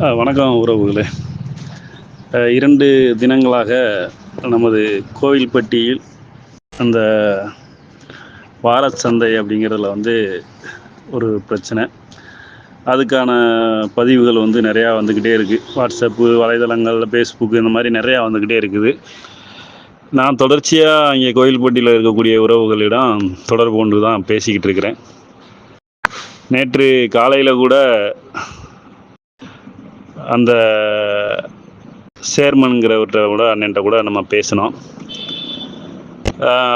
ஆ, வணக்கம் உறவுகளே. இரண்டு தினங்களாக நமது கோவில்பட்டியில் அந்த வாரச்சந்தை அப்படிங்கிறதுல வந்து ஒரு பிரச்சனை. அதுக்கான பதிவுகள் வந்து நிறையா வந்துக்கிட்டே இருக்குது வாட்ஸ்அப்பு வலைதளங்களில் ஃபேஸ்புக்கு இந்த மாதிரி நிறையா வந்துக்கிட்டே இருக்குது. நான் தொடர்ச்சியாக இங்கே கோயில்பட்டியில் இருக்கக்கூடிய உறவுகளிடம் தொடர்பு கொண்டு தான் பேசிக்கிட்டு இருக்கிறேன். நேற்று காலையில் கூட அந்த சேர்மனுங்கிறவர்கிட்ட கூட அண்ணன்ட்ட கூட நம்ம பேசினோம்.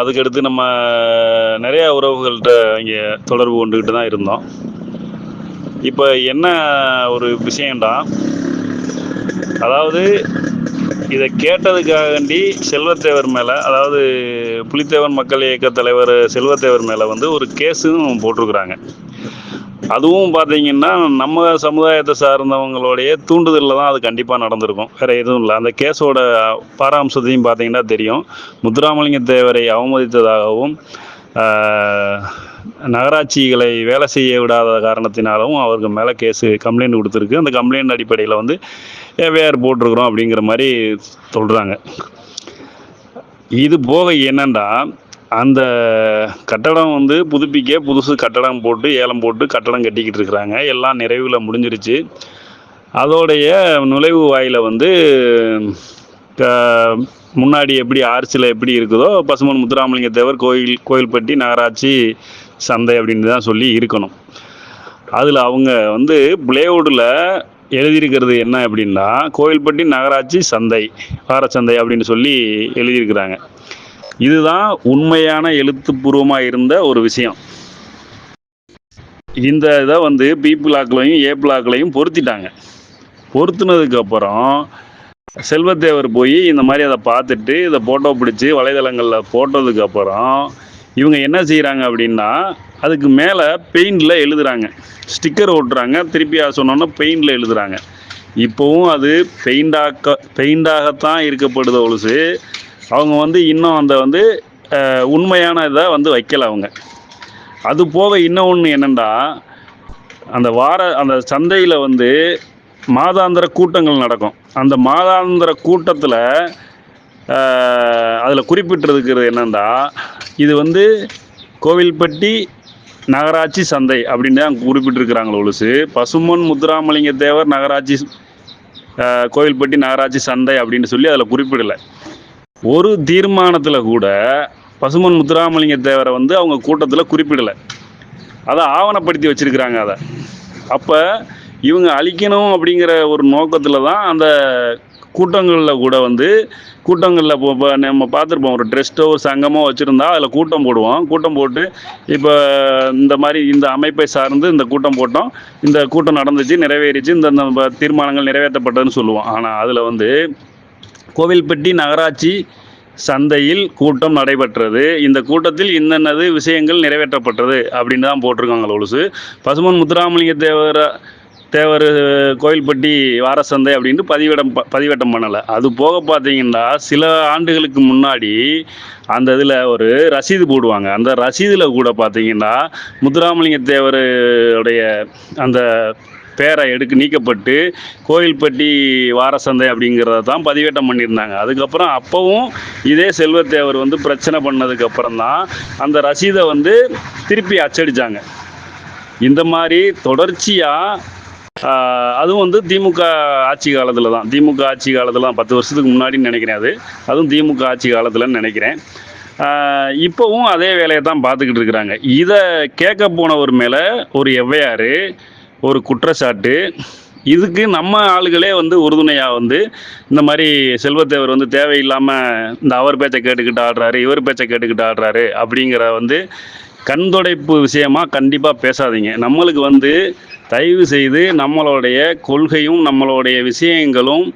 அதுக்கடுத்து நம்ம நிறையா உறவுகள்கிட்ட இங்கே தொடர்பு கொண்டுக்கிட்டு தான் இருந்தோம். இப்போ என்ன ஒரு விஷயம்டா அதாவது இதை கேட்டதுக்காகண்டி செல்வத்தேவர் மேலே அதாவது புலித்தேவன் மக்கள் இயக்க தலைவர் செல்வத்தேவர் மேலே வந்து ஒரு கேஸும் போட்டிருக்கிறாங்க. அதுவும் பார்த்தீங்கன்னா நம்ம சமுதாயத்தை சார்ந்தவங்களுடைய தூண்டுதலில் தான் அது கண்டிப்பாக நடந்திருக்கும். வேறு எதுவும் இல்லை. அந்த கேஸோட பாராம்சத்தையும் பார்த்தீங்கன்னா தெரியும். முத்துராமலிங்க தேவரை அவமதித்ததாகவும் நகராட்சிகளை வேலை செய்ய விடாத காரணத்தினாலும் அவருக்கு மேலே கேஸு கம்ப்ளைண்ட் கொடுத்துருக்கு. அந்த கம்ப்ளைண்ட் அடிப்படையில் வந்து எஃப்ஐஆர் போட்டிருக்கிறோம் அப்படிங்கிற மாதிரி சொல்கிறாங்க இது போக என்னென்னா அந்த கட்டடம் வந்து புதுப்பிக்க புதுசு கட்டடம் போட்டு ஏலம் போட்டு கட்டடம் கட்டிக்கிட்டு இருக்கிறாங்க. எல்லாம் நிறைவில் முடிஞ்சிருச்சு. அதோடைய நுழைவு வாயில் வந்து முன்னாடி எப்படி ஆர்ச்சில் எப்படி இருக்குதோ பசுமன் முத்துராமலிங்க தேவர் கோயில் கோயில்பட்டி நகராட்சி சந்தை அப்படின்னு தான் சொல்லி இருக்கணும். அதில் அவங்க வந்து பிளேவுட்டில் எழுதியிருக்கிறது என்ன அப்படின்னா கோயில்பட்டி நகராட்சி சந்தை வாரச்சந்தை அப்படின்னு சொல்லி எழுதியிருக்கிறாங்க. இதுதான் உண்மையான எழுத்துப்பூர்வமாக இருந்த ஒரு விஷயம். இந்த இதை வந்து பி பிளாக்லையும் ஏ பிளாக்லையும் பொருத்திட்டாங்க. பொருத்தினதுக்கப்புறம் செல்வத்தேவர் போய் இந்த மாதிரி அதை பார்த்துட்டு இதை ஃபோட்டோ பிடிச்சி வலைதளங்களில் போட்டதுக்கப்புறம் இவங்க என்ன செய்கிறாங்க அப்படின்னா அதுக்கு மேலே பெயிண்டில் எழுதுறாங்க. ஸ்டிக்கர் ஒட்டுறாங்க திருப்பி அதை சொன்னோன்னா பெயிண்டில் எழுதுறாங்க. இப்போவும் அது பெயிண்டாக்க பெயிண்டாகத்தான் இருக்கப்படுது ஒழுசு அவங்க வந்து இன்னும் அந்த வந்து உண்மையான இதை வந்து வைக்கல அவங்க. அது போக இன்னும் ஒன்று என்னென்னா அந்த வார அந்த சந்தையில் வந்து மாதாந்திர கூட்டங்கள் நடக்கும். அந்த மாதாந்திர கூட்டத்தில் அதில் குறிப்பிட்டிருக்கிறது என்னென்னா இது வந்து கோவில்பட்டி நகராட்சி சந்தை அப்படின்னு தான் குறிப்பிட்டிருக்கிறாங்களோ ஒழுசு பசுமன் முத்துராமலிங்க தேவர் நகராட்சி கோவில்பட்டி நகராட்சி சந்தை அப்படின்னு சொல்லி அதில் குறிப்பிடலை. ஒரு தீர்மானத்தில் கூட பசுமன் முத்துராமலிங்க தேவரை வந்து அவங்க கூட்டத்தில் குறிப்பிடலை. அதை ஆவணப்படுத்தி வச்சுருக்கிறாங்க அதை. அப்போ இவங்க அழிக்கணும் அப்படிங்கிற ஒரு நோக்கத்தில் தான் அந்த கூட்டங்களில் கூட வந்து கூட்டங்களில் இப்போ இப்போ நம்ம பார்த்துருப்போம். ஒரு ட்ரெஸ்ட்டோ ஒரு சங்கமோ வச்சுருந்தா அதில் கூட்டம் போடுவோம். கூட்டம் போட்டு இப்போ இந்த மாதிரி இந்த அமைப்பை சார்ந்து இந்த கூட்டம் போட்டோம். இந்த கூட்டம் நடந்துச்சு நிறைவேறிச்சு இந்த தீர்மானங்கள் நிறைவேற்றப்பட்டதுன்னு சொல்லுவோம். ஆனால் அதில் வந்து கோவில்பட்டி நகராட்சி சந்தையில் கூட்டம் நடைபெற்றது. இந்த கூட்டத்தில் இன்னென்னது விஷயங்கள் நிறைவேற்றப்பட்டது அப்படின்னு தான் போட்டிருக்காங்க ஒழுசு பசுமன் முத்துராமலிங்க தேவர் தேவர் கோயில்பட்டி வாரசந்தை அப்படின்ட்டு பதிவிடம் ப- பதிவேட்டம் பண்ணலை. அது போக பார்த்தீங்கன்னா சில ஆண்டுகளுக்கு முன்னாடி அந்த இதில் ஒரு ரசீது போடுவாங்க. அந்த ரசீதில் கூட பார்த்தீங்கன்னா முத்துராமலிங்க தேவருடைய அந்த பேரை எடுக்க நீக்கப்பட்டு கோயில்பட்டி வாரசந்தை அப்படிங்கிறத தான் பதிவேட்டம் பண்ணியிருந்தாங்க. அதுக்கப்புறம் அப்போவும் இதே செல்வத்தேவர் வந்து பிரச்சனை பண்ணதுக்கப்புறம் தான் அந்த ரசீதை வந்து திருப்பி அச்சடித்தாங்க இந்த மாதிரி தொடர்ச்சியாக அதுவும் வந்து திமுக ஆட்சி காலத்தில் தான். திமுக ஆட்சி காலத்தில் தான் பத்து வருஷத்துக்கு முன்னாடின்னு நினைக்கிறேன் அது. அதுவும் திமுக ஆட்சி காலத்தில்னு நினைக்கிறேன். இப்போவும் அதே வேலையை தான் பார்த்துக்கிட்டு இருக்கிறாங்க. இதை கேட்க போனவர் மேலே ஒரு எவ்வையார் ஒரு குற்றச்சாட்டு. இதுக்கு நம்ம ஆளுகளே வந்து உறுதுணையாக வந்து இந்த மாதிரி செல்வத்தேவர் வந்து தேவையில்லாமல் இந்த அவர் பேச்சை கேட்டுக்கிட்டு ஆடுறாரு இவர் பேச்சை கேட்டுக்கிட்டு ஆடுறாரு அப்படிங்கிற வந்து கண்தொடைப்பு விஷயமா கண்டிப்பாக பேசாதீங்க. நம்மளுக்கு வந்து தயவு செய்து நம்மளுடைய கொள்கையும் நம்மளுடைய விஷயங்களும்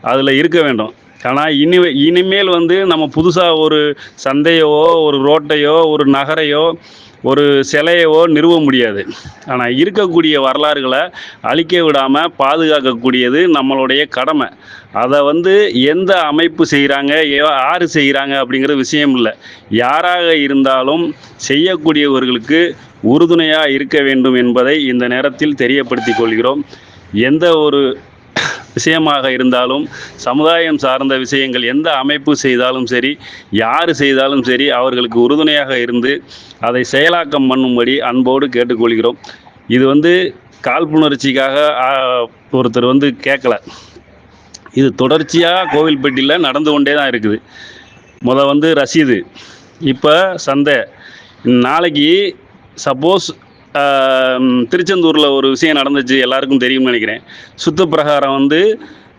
அதில் இருக்க வேண்டும். ஆனால் இனி இனிமேல் வந்து நம்ம புதுசாக ஒரு சந்தையோ ஒரு ரோட்டையோ ஒரு நகரையோ ஒரு சிலையவோ நிறுவ முடியாது. ஆனால் இருக்கக்கூடிய வரலாறுகளை அழிக்க விடாமல் பாதுகாக்கக்கூடியது நம்மளுடைய கடமை. அதை வந்து எந்த அமைப்பு செய்கிறாங்க யார் செய்கிறாங்க அப்படிங்கிற விஷயம் இல்லை. யாராக இருந்தாலும் செய்யக்கூடியவர்களுக்கு உறுதுணையாக இருக்க வேண்டும் என்பதை இந்த நேரத்தில் தெரியப்படுத்திக் கொள்கிறோம். எந்த ஒரு விஷயமாக இருந்தாலும் சமுதாயம் சார்ந்த விஷயங்கள் எந்த அமைப்பு செய்தாலும் சரி யார் செய்தாலும் சரி அவர்களுக்கு உறுதுணையாக இருந்து அதை செயலாக்கம் பண்ணும்படி அன்போடு கேட்டுக்கொள்கிறோம். இது வந்து காழ்ப்புணர்ச்சிக்காக ஒருத்தர் வந்து கேட்கல. இது தொடர்ச்சியாக கோவில்பட்டியில் நடந்து கொண்டே தான் இருக்குது. முத வந்து ரசீது. இப்போ சந்தை. நாளைக்கு சப்போஸ் திருச்செந்தூரில் ஒரு விஷயம் நடந்துச்சு எல்லாருக்கும் தெரியும்னு நினைக்கிறேன். சுத்த பிரகாரம் வந்து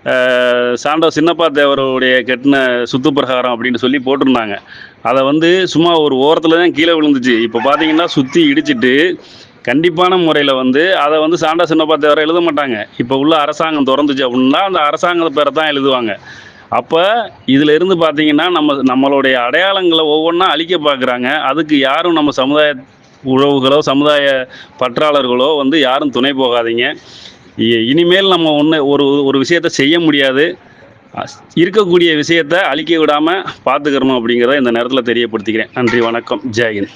ஆஹ், சாண்டோ சின்னப்பா தேவருடைய கெட்டின சுத்து பிரகாரம் அப்படின்னு சொல்லி போட்டிருந்தாங்க. அதை வந்து சும்மா ஒரு ஓரத்தில் தான் கீழே விழுந்துச்சு. இப்போ பார்த்தீங்கன்னா சுற்றி இடிச்சிட்டு கண்டிப்பான முறையில் வந்து அதை வந்து சாண்டா சின்னப்பா தேவரை எழுத மாட்டாங்க. இப்போ உள்ள அரசாங்கம் திறந்துச்சு அப்படின்னா அந்த அரசாங்க பேரை தான் எழுதுவாங்க. அப்போ இதில் இருந்து பார்த்தீங்கன்னா நம்ம நம்மளுடைய அடையாளங்களை ஒவ்வொன்றா அழிக்க பார்க்குறாங்க அதுக்கு யாரும் நம்ம சமுதாய உறவுகளோ சமுதாய பற்றாளர்களோ வந்து யாரும் துணை போகாதீங்க. இ- இனிமேல் நம்ம ஒன்று ஒரு ஒரு விஷயத்தை செய்ய முடியாது. இருக்கக்கூடிய விஷயத்தை அழிக்க விடாமல் பார்த்துக்கிறணும் அப்படிங்கிறத இந்த நேரத்தில் தெரியப்படுத்திக்கிறேன். நன்றி வணக்கம். ஜெயஹிந்த்